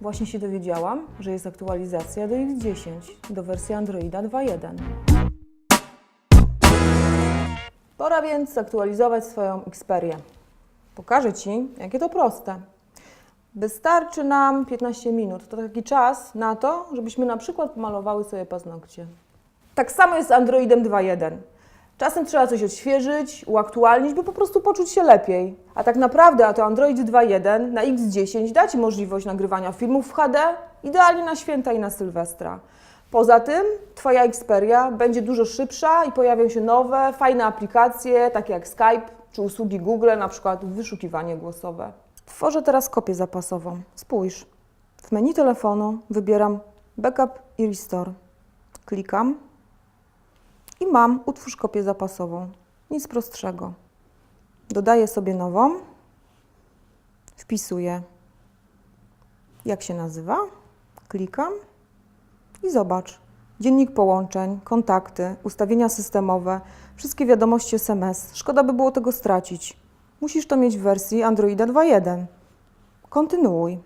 Właśnie się dowiedziałam, że jest aktualizacja do X10, do wersji Androida 2.1. Pora więc zaktualizować swoją Xperię. Pokażę Ci, jakie to proste. Wystarczy nam 15 minut. To taki czas na to, żebyśmy na przykład pomalowały sobie paznokcie. Tak samo jest z Androidem 2.1. Czasem trzeba coś odświeżyć, uaktualnić, by po prostu poczuć się lepiej. A tak naprawdę, a to Android 2.1 na X10 da Ci możliwość nagrywania filmów w HD, idealnie na święta i na Sylwestra. Poza tym Twoja Xperia będzie dużo szybsza i pojawią się nowe, fajne aplikacje, takie jak Skype czy usługi Google, na przykład wyszukiwanie głosowe. Tworzę teraz kopię zapasową. Spójrz. W menu telefonu wybieram Backup i Restore. Klikam i mam utwórz kopię zapasową. Nic prostszego. Dodaję sobie nową, wpisuję jak się nazywa, klikam i zobacz. Dziennik połączeń, kontakty, ustawienia systemowe, wszystkie wiadomości SMS. Szkoda by było tego stracić. Musisz to mieć w wersji Androida 2.1. Kontynuuj.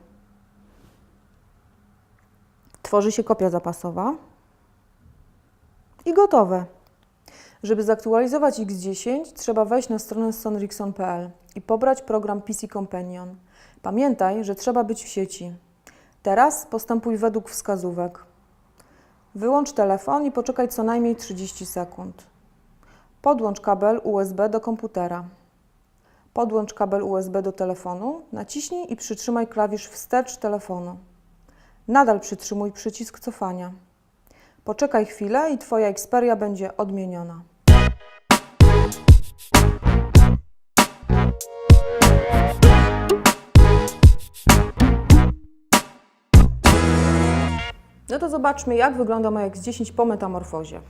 Tworzy się kopia zapasowa i gotowe. Żeby zaktualizować X10, trzeba wejść na stronę sonrixon.pl i pobrać program PC Companion. Pamiętaj, że trzeba być w sieci. Teraz postępuj według wskazówek. Wyłącz telefon i poczekaj co najmniej 30 sekund. Podłącz kabel USB do komputera. Podłącz kabel USB do telefonu, naciśnij i przytrzymaj klawisz wstecz telefonu. Nadal przytrzymuj przycisk cofania. Poczekaj chwilę i Twoja Xperia będzie odmieniona. No to zobaczmy, jak wygląda moja X10 po metamorfozie.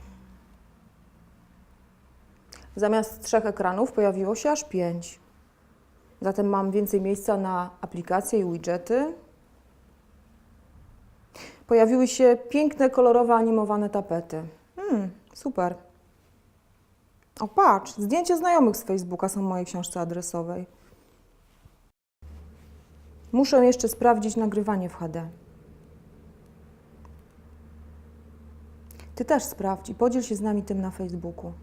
Zamiast trzech ekranów pojawiło się aż pięć. Zatem mam więcej miejsca na aplikacje i widgety. Pojawiły się piękne, kolorowe, animowane tapety. Hmm, super. O, patrz, zdjęcia znajomych z Facebooka są w mojej książce adresowej. Muszę jeszcze sprawdzić nagrywanie w HD. Ty też sprawdź i podziel się z nami tym na Facebooku.